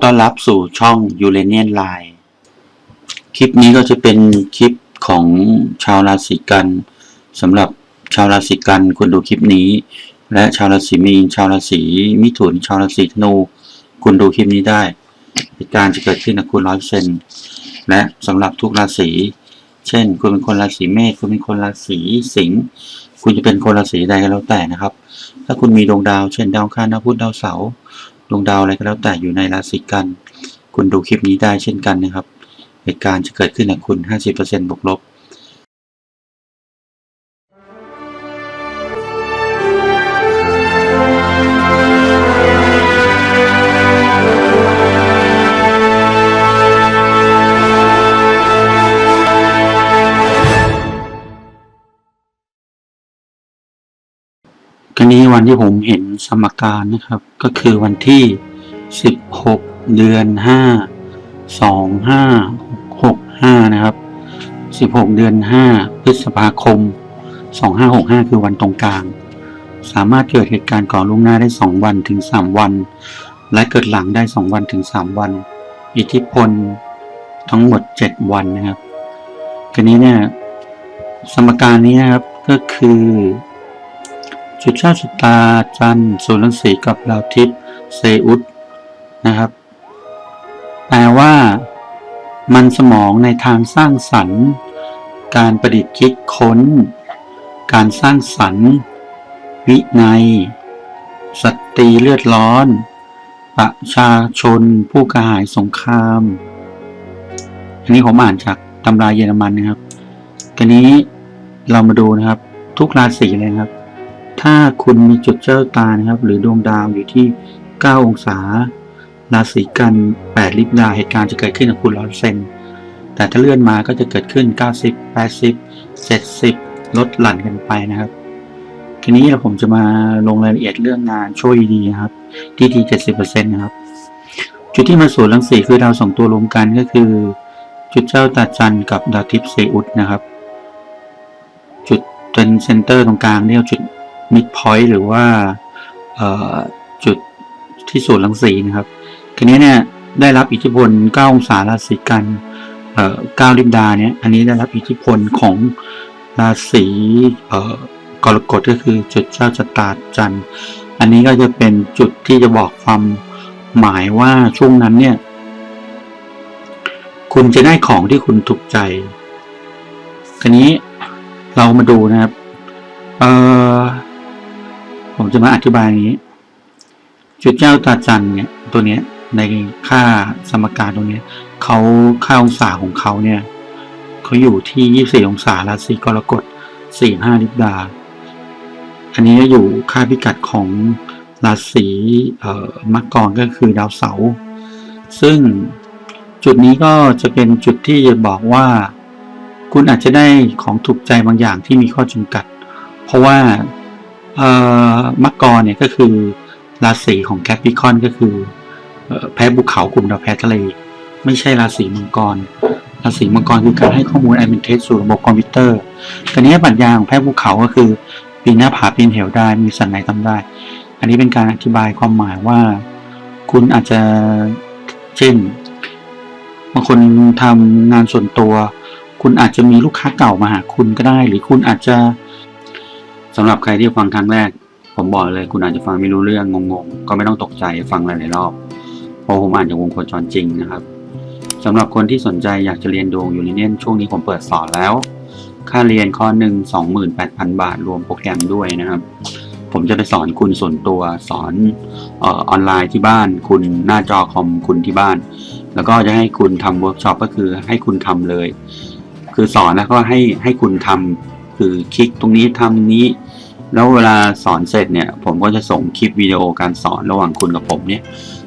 อต้อนรับสู่ช่อง u r a n i a n Line คลิปนี้ก็จะเป็นคลิปของชาวราศีกันสำหรับชาวราศีกันควรดูคลิปนี้ และชาวราศีมีนชาวราศีมิถุนชาวราศีธนูคุณดูคลิปนี้ได้เหตุการณ์จะเกิดขึ้นกับคุณร้อยเซนและสำหรับทุกราศีเช่น คุณเป็นคนราศีเมษคุณเป็นคนราศีสิงห์คุณจะเป็นคนราศีใดก็แล้วแต่นะครับ ถ้าคุณมีดวงดาว เช่นดาวคารดาวพุธดาวเสาร์ ดวงดาวอะไรก็แล้วแต่อยู่ในราศีกัน คุณดูคลิปนี้ได้เช่นกันนะครับ เหตุการณ์จะเกิดขึ้นกับคุณ 50%บวกลบ นี้วันที่ผมเห็นสมการนะครับ ก็คือวันที่ 16 เดือน 5 2565 นะครับ 16 เดือน 5 พฤษภาคม 2565 คือวันตรงกลาง สามารถเกิดเหตุการณ์ก่อนล่วงหน้าได้ 2 วันถึง 3 วัน และเกิดหลังได้ 2 วันถึง 3 วัน อิทธิพลทั้งหมด 7 วันนะครับทีนี้เนี่ยสมการนี้นะครับก็คือ จุดเจ้าชะตาจันสุรังสีกับดาวทิพย์เซอุสนะครับแปลว่า มันสมองในทางสร้างสรรค์ การประดิษฐ์คิดค้น การสร้างสรรค์ วินัยสตรีเลือดร้อน ประชาชนผู้กระหายสงคราม อันนี้ผมอ่านจากตำราเยอรมันนะครับทีนี้เรามาดูนะครับ ทุกราศีเลยครับ ถ้าคุณมีจุดเจ้าตานะครับ หรือดวงดาวอยู่ที่ 9 องศา ราศีกัน 8 ลิบดาเหตุการณ์จะเกิดขึ้นกับคุณร้อยเซนแต่ถ้าเลื่อนมาก็จะเกิดขึ้น 90 80 70 ลดหลั่นกันไปนะครับ ทีนี้เราผมจะมาลงรายละเอียดเรื่องงานช่วยดีนะครับ ที่ดี70%นะครับ จุดที่มาสู่รังสีคือดาวสองตัวรวมกันก็คือ จุดเจ้าตาจันกับดาวทิพย์เซอุสนะครับ จุดเป็นเซนเตอร์ตรงกลางเรียกจุด มิดพอยต์หรือว่าจุดที่ศูนย์รังสีนะครับทีนี้เนี่ยได้รับอิทธิพล 9 องศาราศีกันเอ่อ9ลิบดาเนี่ยอันนี้ได้รับอิทธิพลของราศีกรกฎก็คือจุดเจ้าชะตาจันทร์อันนี้ก็จะเป็นจุดที่จะบอกความหมายว่าช่วงนั้นเนี่ย คุณจะได้ของที่คุณถูกใจทีนี้เรามาดูนะครับ เอ่อ ผมจะมาอธิบายอย่างนี้ จุดเจ้าตาจันเนี่ยตัวเนี้ยในค่าสมการตรงนี้เขาค่าองศาของเขาเนี่ยเขาอยู่ที่ 24 องศาราศีกรกฎ45ลิบดา อันนี้อยู่ค่าพิกัดของราศีมังกรก็คือดาวเสาร์ซึ่งจุดนี้ก็จะเป็นจุดที่จะบอกว่า คุณอาจจะได้ของถูกใจบางอย่างที่มีข้อจำกัด เพราะว่า มังกรเนี่ยก็คือราศีของแคปิคอนก็คือแพ้ภูเขากลุ่มดาวแพ้ทะเล ไม่ใช่ราศีมังกร ราศีมังกรคือการให้ข้อมูลไอเมนเทสสู่ระบบคอมพิวเตอร์ต่นี้ปัญญาของแพ้ภูเขาก็คือปีนหน้าผาปีนเหวได้มีสันไหนทำได้ อันนี้เป็นการอธิบายความหมายว่า คุณอาจจะเช่นบางคนทำงานส่วนตัว คุณอาจจะมีลูกค้าเก่ามาหาคุณก็ได้ หรือคุณอาจจะ สำหรับใครที่ฟังครั้งแรก ผมบอกเลยคุณอาจจะฟังไม่รู้เรื่องงงๆ ก็ไม่ต้องตกใจฟังหลายๆรอบเพราะผมอ่านจากวงโคจรจริงนะครับสำหรับคนที่สนใจอยากจะเรียนดวงยูนิเนียนช่วงนี้ผมเปิดสอนแล้ว ค่าเรียนข้อหนึ่งสองหมื่นแปดพันบาท รวมโปรแกรมด้วยนะครับ ผมจะไปสอนคุณส่วนตัวสอนออออนไลน์ที่บ้าน คุณหน้าจอคอมคุณที่บ้าน แล้วก็จะให้คุณทำเวิร์กช็อปก็คือให้คุณทำเลย คือสอนแล้วก็ให้ให้คุณทำ คือคลิกตรงนี้ทำนี้ แล้วเวลาสอนเสร็จเนี่ย ผมก็จะส่งคลิปวิดีโอการสอนระหว่างคุณกับผมเนี่ย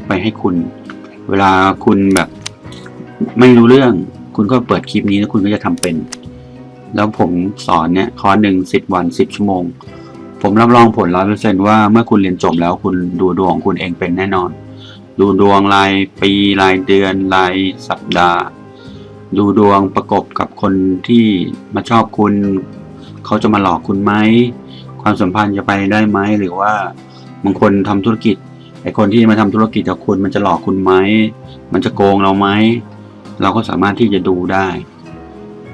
ไปให้คุณ เวลาคุณแบบไม่รู้เรื่อง คุณก็เปิดคลิปนี้แล้วคุณก็จะทำเป็น แล้วผมสอนเนี่ยคอร์สหนึ่งสิบวันสิบชั่วโมง ผมรับรองผลร้อยเปอร์เซนว่าเมื่อคุณเรียนจบแล้วคุณดูดวงของคุณเองเป็นแน่นอน ดูดวงรายปีรายเดือนรายสัปดาห์ดูดวงประกบกับคนที่มาชอบคุณ เขาจะมาหลอกคุณไหมความสัมพันธ์จะไปได้ไหมหรือว่าบางคนทำธุรกิจไอคนที่มาทำธุรกิจกับคุณมันจะหลอกคุณไหมมันจะโกงเราไหมเราก็สามารถที่จะดูได้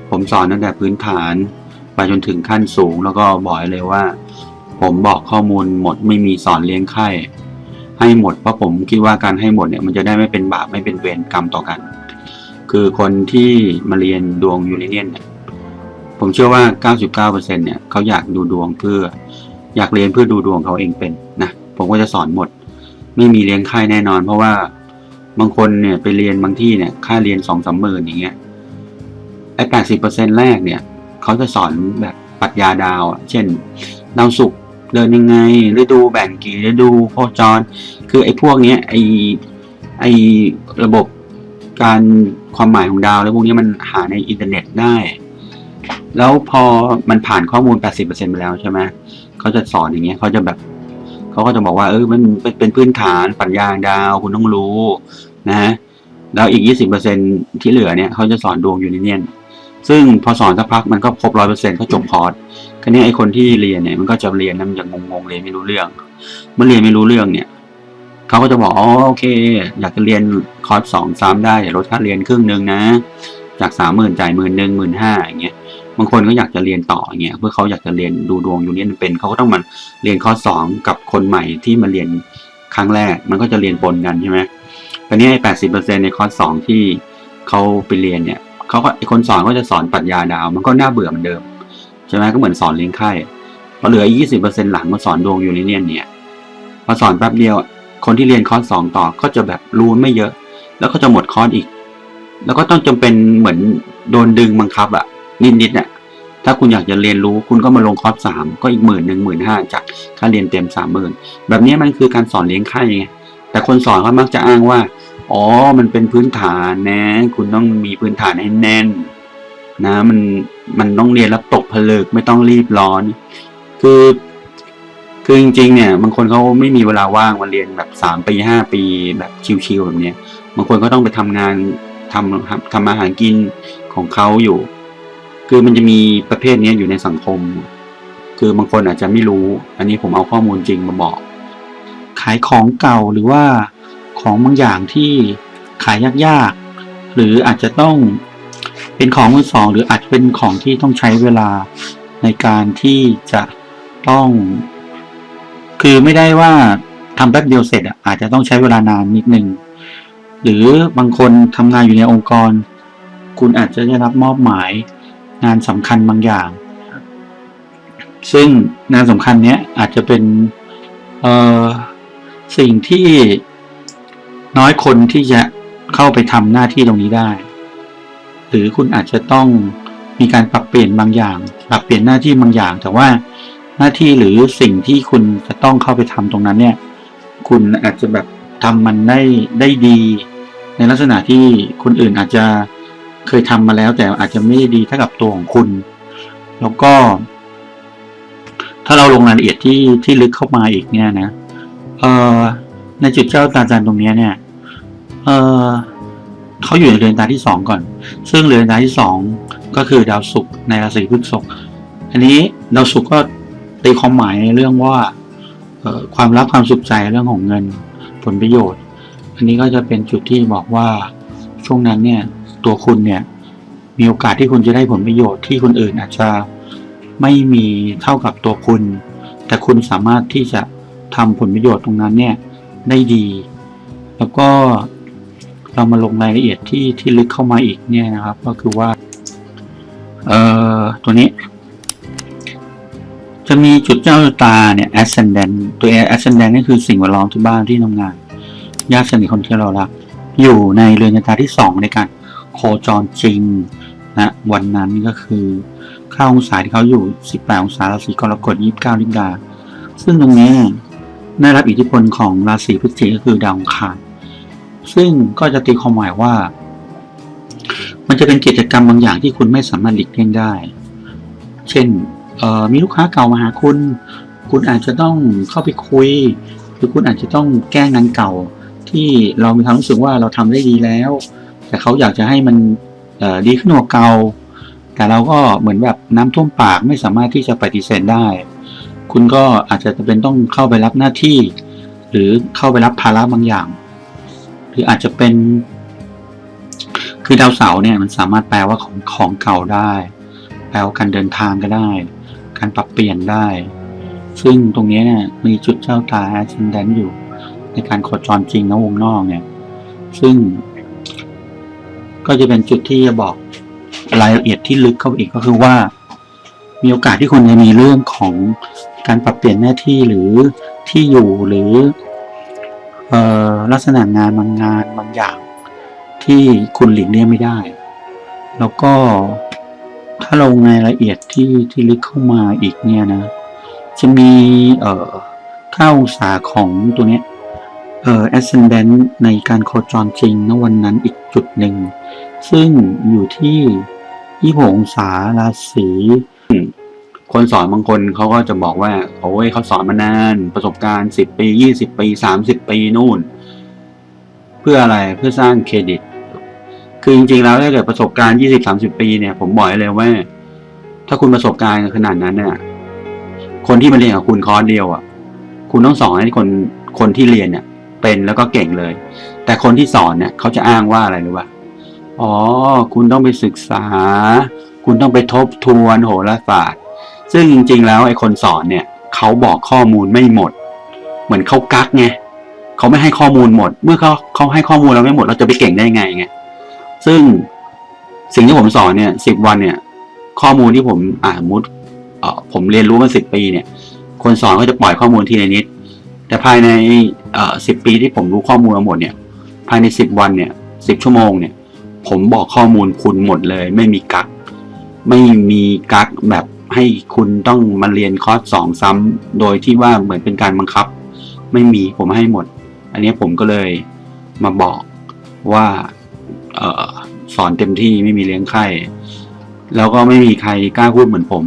ผมสอนตั้งแต่พื้นฐานไปจนถึงขั้นสูงแล้วก็บอกเลยว่า ผมบอกข้อมูลหมดไม่มีสอนเลี้ยงไข้ให้หมดเพราะผมคิดว่าการให้หมดเนี่ยมันจะได้ไม่เป็นบาปไม่เป็นเวรกรรมต่อกัน คือคนที่มาเรียนดวงยูเรเนียนเนี่ย ผมเชื่อว่า 99%เนี่ยเขาอยากดูดวงเพื่ออยากเรียนเพื่อดูดวงเขาเองเป็นนะผมก็จะสอนหมด ไม่มีเลี้ยงค่ายแน่นอน เพราะว่าบางคนเนี่ยไปเรียนบางที่เนี่ยค่าเรียนสองสามหมื่นอย่างเงี้ยไอ้แปดสิบเปอร์เซ็นแรกเนี่ยเขาจะสอนแบบปรัชญาดาวเช่นดาวศุกร์เดินยังไงฤดูแบ่งกี่ฤดูโคจร คือไอ้พวกเนี้ยไอ้ไอ้ระบบการความหมายของดาวแล้วพวกนี้มันหาในอินเทอร์เน็ตได้ แล้วพอมันผ่านข้อมูล 80%ไปแล้วใช่ไหมเขาจะสอนอย่างเงี้ยเขาจะแบบเขาก็จะบอกว่าเออมันเป็นพื้นฐานปรัชญาดาวคุณต้องรู้นะฮะแล้วอีก 20%ที่เหลือเนี่ยเขาจะสอนดวงยูนิเนียนซึ่งพอสอนสักพักมันก็ครบร้อยเปอร์เซ็นต์ก็จบคอร์สคราวนี้ไอคนที่เรียนเนี่ยมันก็จะเรียนแล้วมันจะงงๆเรียนไม่รู้เรื่อง เมื่อเรียนไม่รู้เรื่องเนี่ยเขาก็จะบอกอ๋อโอเค อยากจะเรียนคอร์สสองสามได้ลดค่าเรียนครึ่งหนึ่งนะ จากสามหมื่นจ่ายหมื่นหนึ่งหมื่นห้าอย่างเงี้ย บางคนก็อยากจะเรียนต่ออย่างเงี้ยเพื่อเขาอยากจะเรียนดูดวงยูเนียนเป็นเขาก็ต้องมาเรียนคอสองกับคนใหม่ที่มาเรียนครั้งแรก มันก็จะเรียนปนกันใช่ไหมตอนนี้ไอ้แปดสิบเปอร์เซ็นในคอร์สสองที่เขาไปเรียนเนี่ยเขาก็ไอ้คนสอนก็จะสอนปรัชญาดาว มันก็น่าเบื่อเหมือนเดิมใช่ไหมก็เหมือนสอนเลี้ยงไข่พอเหลือยี่สิบเปอร์เซ็นหลังมาสอนดวงยูเนียนเนี่ยพอสอนแป๊บเดียว คนที่เรียนคอร์สสองต่อก็จะแบบรู้ไม่เยอะ แล้วก็จะหมดคอร์สอีก แล้วก็ต้องจำเป็นเหมือนโดนดึงบังคับอะนิดๆเนี่ย ถ้าคุณอยากจะเรียนรู้คุณก็มาลงคอร์สสามก็อีกหมื่นหนึ่งหมื่นห้าจากค่าเรียนเต็มสามหมื่นแบบนี้มันคือการสอนเลี้ยงไข่ไงแต่คนสอนเขามักจะอ้างว่า อ๋อ มันเป็นพื้นฐานนะ คุณต้องมีพื้นฐานให้แน่น นะ มัน มันต้องเรียนแล้วตกผลึกไม่ต้องรีบร้อน คือ คือจริงๆ เนี่ย บางคนเขาไม่มีเวลาว่างมาเรียนแบบสามปีห้าปีแบบชิวๆแบบเนี้ย บางคนก็ต้องไปทำงานทำทำอาหารกินของเขาอยู่ คือมันจะมีประเภทนี้อยู่ในสังคม คือบางคนอาจจะไม่รู้ อันนี้ผมเอาข้อมูลจริงมาบอก ขายของเก่าหรือว่าของบางอย่างที่ขายยากๆ หรืออาจจะต้องเป็นของมือสอง หรืออาจจะเป็นของที่ต้องใช้เวลาในการที่จะต้อง คือไม่ได้ว่าทำแป๊บเดียวเสร็จอะอาจจะต้องใช้เวลานานนิดนึง หรือบางคนทำงานอยู่ในองค์กร คุณอาจจะได้รับมอบหมาย งานสำคัญบางอย่าง ซึ่งงานสำคัญเนี้ยอาจจะเป็นเอ่อสิ่งที่น้อยคนที่จะเข้าไปทำหน้าที่ตรงนี้ได้ หรือคุณอาจจะต้องมีการปรับเปลี่ยนบางอย่าง ปรับเปลี่ยนหน้าที่บางอย่าง แต่ว่าหน้าที่หรือสิ่งที่คุณจะต้องเข้าไปทำตรงนั้นเนี่ย คุณอาจจะแบบทำมันได้ได้ดี ในลักษณะที่คนอื่นอาจจะ เคยทำมาแล้ว แต่อาจจะไม่ได้ดีเท่ากับตัวของคุณ แล้วก็ ถ้าเราลงรายละเอียดที่ที่ลึกเข้ามาอีกเนี่ยนะเออในจุดเจ้าตาจันตรงเนี้ยเนี่ยเออเขาอยู่ในเรือนตาที่สองก่อน ซึ่งเรือนตาที่สองก็คือดาวศุกร์ในราศีพฤษภอันนี้ดาวศุกร์ก็ตีความหมายในเรื่องว่าความรักความสุขใจเรื่องของเงินผลประโยชน์ อันนี้ก็จะเป็นจุดที่บอกว่าช่วงนั้นเนี่ย ตัวคุณเนี่ยมีโอกาสที่คุณจะได้ผลประโยชน์ที่คนอื่นอาจจะไม่มีเท่ากับตัวคุณ แต่คุณสามารถที่จะทำผลประโยชน์ตรงนั้นเนี่ยได้ดี แล้วก็เรามาลงรายละเอียดที่ที่ลึกเข้ามาอีกเนี่ยนะครับ ก็คือว่าเอ่อตัวนี้ จะมีจุดเจ้าตาเนี่ย ascendant ตัว ascendant นี่คือสิ่งแวดล้อมที่บ้านที่ทำงานญาติสนิทคนที่เรารักอยู่ในเรือนชะตาที่สองในการ คจรจริงนะวันนั้นก็คือเข้าองศาที่เขาอยู่ 18 องศาราศีกรกฎ 29 ลิกาซึ่งตรงนี้ได้รับอิทธิพลของราศีพฤศจิกก็คือดาวอังคารซึ่งก็จะตีความหมายว่า มันจะเป็นกิจกรรมบางอย่างที่คุณไม่สามารถหลีกเลี่ยงได้ เช่นมีลูกค้าเก่ามาหาคุณ คุณอาจจะต้องเข้าไปคุย หรือคุณอาจจะต้องแก้งานเก่า ที่เรามีความรู้สึกว่าเราทำได้ดีแล้ว แต่เขาอยากจะให้มันดีขึ้นกว่าเก่าแต่เราก็เหมือนแบบน้ำท่วมปากไม่สามารถที่จะปฏิเสธได้ คุณก็อาจจะเป็นต้องเข้าไปรับหน้าที่ หรือเข้าไปรับภาระบางอย่าง หรืออาจจะเป็น คือดาวเสาร์เนี่ยมันสามารถแปลว่าของของเก่าได้ แปลว่าการเดินทางก็ได้ การปรับเปลี่ยนได้ ซึ่งตรงนี้เนี่ยมีจุดเจ้าตา ascendant อยู่ ในการโคจรจริงนะวงนอกเนี่ย ซึ่ง ก็จะเป็นจุดที่จะบอกรายละเอียดที่ลึกเข้าไปอีกก็คือว่า มีโอกาสที่คุณจะมีเรื่องของการปรับเปลี่ยนหน้าที่หรือที่อยู่หรือออลักษณะงานบางงานบางอย่าง ที่คุณหลีกเลี่ยงไม่ได้ แล้วก็ถ้าลงในรายละเอียดที่ที่ลึกเข้ามาอีกเนี่ยนะ จะมีเอ่อค่าองศาของตัวเนี้ย เอ่อ ascendant ในการโคจรจริงณวันนั้นอีกจุดหนึ่ง ซึ่งอยู่ที่26องศาราศีคนสอนบางคนเขาก็จะบอกว่า โอ้ยเขาสอนมานานประสบการณ์10ปี20ปี30ปีนู่น เพื่ออะไรเพื่อสร้างเครดิต คือจริงๆแล้วถ้าเกิดประสบการณ์20-30ปีเนี่ย ผมบอกเลยว่า ถ้าคุณประสบการณ์ขนาดนั้นเนี่ยคนที่มาเรียนกับคุณคอร์สเดียวอะ คุณต้องสอนให้คนคนที่เรียนเนี่ย เป็นแล้วก็เก่งเลย แต่คนที่สอนเนี่ยเขาจะอ้างว่าอะไรรู้ป่ะอ๋อ คุณต้องไปศึกษา คุณต้องไปทบทวนโหราศาสตร์ ซึ่งจริง ๆ แล้วไอ้คนสอนเนี่ยเขาบอกข้อมูลไม่หมด เหมือนเขากักไงเขาไม่ให้ข้อมูลหมด เมื่อเขาเขาให้ข้อมูลเราไม่หมด เราจะไปเก่งได้ไงไงซึ่งสิ่งที่ผมสอนเนี่ยสิบวันเนี่ย ข้อมูลที่ผมอ่านมุดเออผมเรียนรู้มาสิบปีเนี่ย คนสอนก็จะปล่อยข้อมูลทีละนิด แต่ภายในสิบปีที่ผมรู้ข้อมูลมาหมดเนี่ย ภายในสิบวันเนี่ยสิบชั่วโมงเนี่ย ผมบอกข้อมูลคุณหมดเลย ไม่มีกัก ไม่มีกักแบบให้คุณต้องมาเรียนคอร์สสองซ้ำโดยที่ว่าเหมือนเป็นการบังคับ ไม่มีผมให้หมด อันนี้ผมก็เลยมาบอกว่าออสอนเต็มที่ไม่มีเลี้ยงไข้แล้วก็ไม่มีใครกล้าพูดเหมือนผม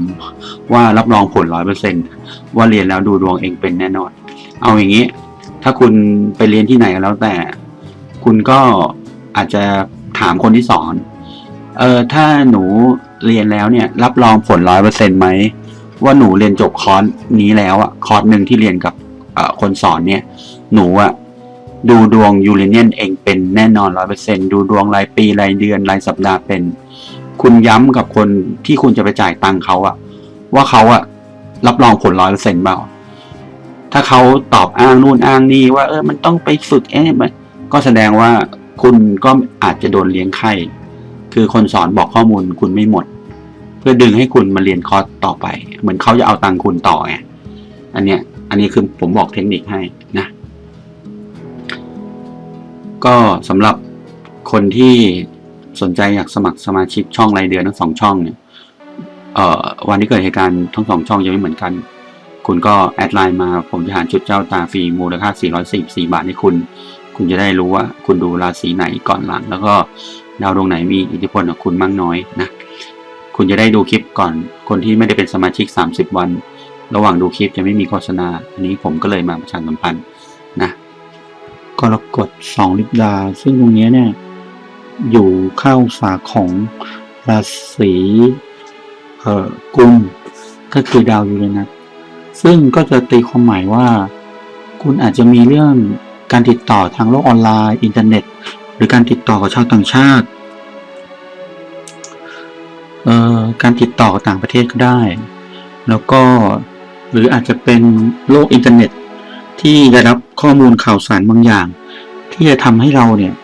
ว่ารับรองผลร้อยเปอร์เซ็นว่าเรียนแล้วดูดวงเองเป็นแน่นอน เอาอย่างนี้ ถ้าคุณไปเรียนที่ไหนก็แล้วแต่ คุณก็อาจจะถามคนที่สอน เออถ้าหนูเรียนแล้วเนี่ย รับรองผลร้อยเปอร์เซ็นไหมว่าหนูเรียนจบคอร์สนี้แล้วอะคอร์สหนึ่งที่เรียนกับคนสอนเนี่ย หนูอะดูดวงยูเรเนียนเองเป็นแน่นอนร้อยเปอร์เซ็นดูดวงรายปีรายเดือนรายสัปดาห์เป็น คุณย้ำกับคนที่คุณจะไปจ่ายตังค์เขาอะว่าเขาอะรับรองผลร้อยเปอร์เซ็นต์เปล่า ถ้าเขาตอบอ้างนู่นอ้างนี่ว่า เออมันต้องไปฝึกเอ๊ะมันก็แสดงว่าคุณก็อาจจะโดนเลี้ยงไข่คือคนสอนบอกข้อมูลคุณไม่หมด เพื่อดึงให้คุณมาเรียนคอร์สต่อไป เหมือนเขาจะเอาตังคุณต่อไงอันเนี้ย อันนี้คือผมบอกเทคนิคให้นะ ก็สำหรับคนที่สนใจอยากสมัครสมาชิกช่องรายเดือนทั้งสองช่องเนี่ยวันที่เกิดเหตุการณ์ทั้งสองช่องยังไม่เหมือนกัน คุณก็แอดไลน์มาผมจะหาจุดเจ้าตาฟรีมูลค่า 444 บาทให้คุณ คุณจะได้รู้ว่าคุณดูราศีไหนก่อนหลัง แล้วก็ดาวดวงไหนมีอิทธิพลกับคุณมากน้อยนะ คุณจะได้ดูคลิปก่อน คนที่ไม่ได้เป็นสมาชิก 30 วัน ระหว่างดูคลิปจะไม่มีโฆษณา อันนี้ผมก็เลยมาประชาสัมพันธ์นะกรกฎสองลิบดา ซึ่งตรงนี้เนี่ยอยู่เข้าสาของราศีเอ่อกุมก็คือดาวยูเรนัส ซึ่งก็จะตีความหมายว่า คุณอาจจะมีเรื่องการติดต่อทางโลกออนไลน์ อินเทอร์เน็ต หรือการติดต่อกับชาวต่างชาติเอ่อการติดต่อต่างประเทศก็ได้ แล้วก็หรืออาจจะเป็นโลกอินเทอร์เน็ต ที่ได้รับข้อมูลข่าวสารบางอย่าง ที่จะทำให้เราเนี่ย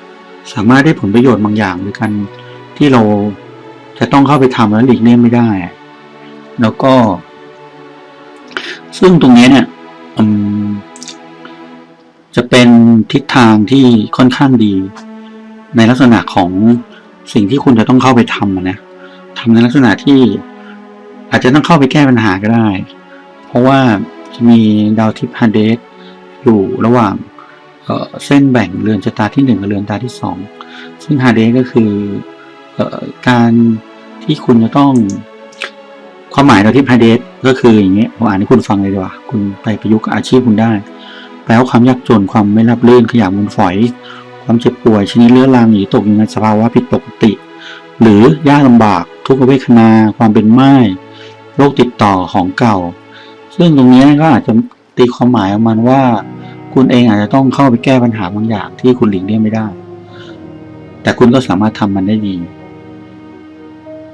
สามารถได้ผลประโยชน์บางอย่างในการที่เราจะต้องเข้าไปทำแล้วหลีกเลี่ยงไม่ได้ แล้วก็ ซึ่งตรงนี้เนี่ยจะเป็นทิศทางที่ค่อนข้างดี ในลักษณะของสิ่งที่คุณจะต้องเข้าไปทำนะทำในลักษณะที่อาจจะต้องเข้าไปแก้ปัญหาก็ได้ เพราะว่าจะมีดาวทิพย์ฮาเดสอยู่ระหว่างเอ่อเส้นแบ่งเรือนชะตาที่หนึ่งกับเรือนตาที่สองซึ่งฮาเดสก็คืออ่อการที่คุณจะต้อง ความหมายเราที่ฮาเดสก็คืออย่างเงี้ยผมอ่านให้คุณฟังเลยดีกว่า คุณไปประยุกต์อาชีพคุณได้ แปลว่าความยากจนความไม่รับรื่นขยะมูลฝอย ความเจ็บป่วยชนิดเรื้อรังหรือตกอยู่ในสภาวะผิดปกติ หรือยากลำบาก ทุกขเวทนา ความเป็นไม้โรคติดต่อของเก่า ซึ่งตรงนี้ก็อาจจะตีความหมายออกมาว่า คุณเองอาจจะต้องเข้าไปแก้ปัญหาบางอย่างที่คุณหลีกเลี่ยงไม่ได้ แต่คุณก็สามารถทำมันได้ดี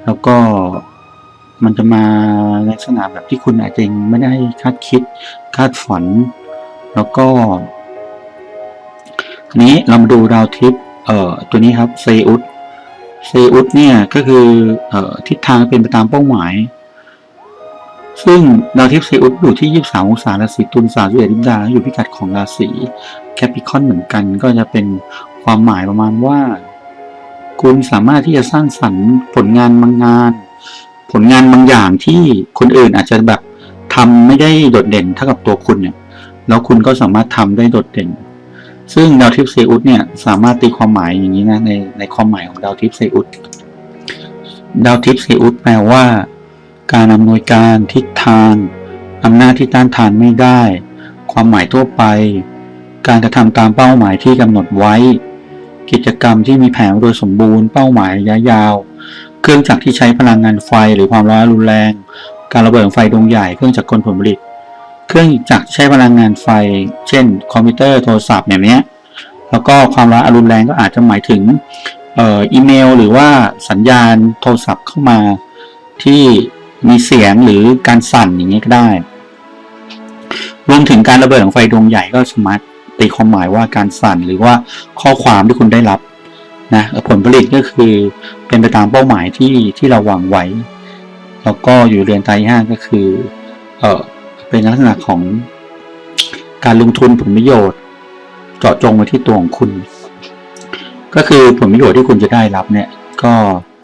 แล้วก็ มันจะมาในลักษณะแบบที่คุณอาจจะงไม่ได้คาดคิดคาดฝัน แล้วก็นี้เรามาดูดาวทิพย์เอ่อตัวนี้ครับเซอุสเซอุสเนี่ยก็คือเอ่อทิศทางเป็นไปตามเป้าหมาย ซึ่งดาวทิพย์เซอุสอยู่ที่ 23องศาราศีตุล31ลิบดาอยู่พิกัดของราศีแคปิคอนเหมือนกัน ก็จะเป็นความหมายประมาณว่า คุณสามารถที่จะสร้างสรรค์ผลงานบางงาน ผลงานบางอย่างที่คนอื่นอาจจะแบบทำไม่ได้โดดเด่นเท่ากับตัวคุณเนี่ย แล้วคุณก็สามารถทำได้โดดเด่น ซึ่งดาวทิพย์เซอุสเนี่ยสามารถตีความหมายอย่างนี้นะในในความหมายของดาวทิพย์เซอุสดาวทิพย์เซอุสแปลว่า การอำนวยการทิศทางอำนาจที่ต้านทานไม่ได้ ความหมายทั่วไป การกระทำตามเป้าหมายที่กำหนดไว้ กิจกรรมที่มีแผนโดยสมบูรณ์เป้าหมายระยะยาว เครื่องจักรที่ใช้พลังงานไฟหรือความร้อนรุนแรง การระเบิดของไฟดวงใหญ่ เครื่องจักรกลผลผลิต เครื่องจักรใช้พลังงานไฟ เช่น คอมพิวเตอร์โทรศัพท์แบบเนี้ยแล้วก็ความร้อนรุนแรงก็อาจจะหมายถึงอีเมล หรือว่าสัญญาณโทรศัพท์เข้ามาที่มีเสียงหรือการสั่นอย่างนี้ก็ได้ รวมถึงการระเบิดของไฟดวงใหญ่ก็สามารถตีความหมายว่าการสั่นหรือว่าข้อความที่คุณได้รับ นะผลผลิตก็คือเป็นไปตามเป้าหมายที่ที่เราวางไว้ แล้วก็อยู่เรียนไตรห้าก็คือเออเป็นลักษณะของการลงทุนผลประโยชน์ เจาะจงมาที่ตัวของคุณ ก็คือผลประโยชน์ที่คุณจะได้รับเนี่ยก็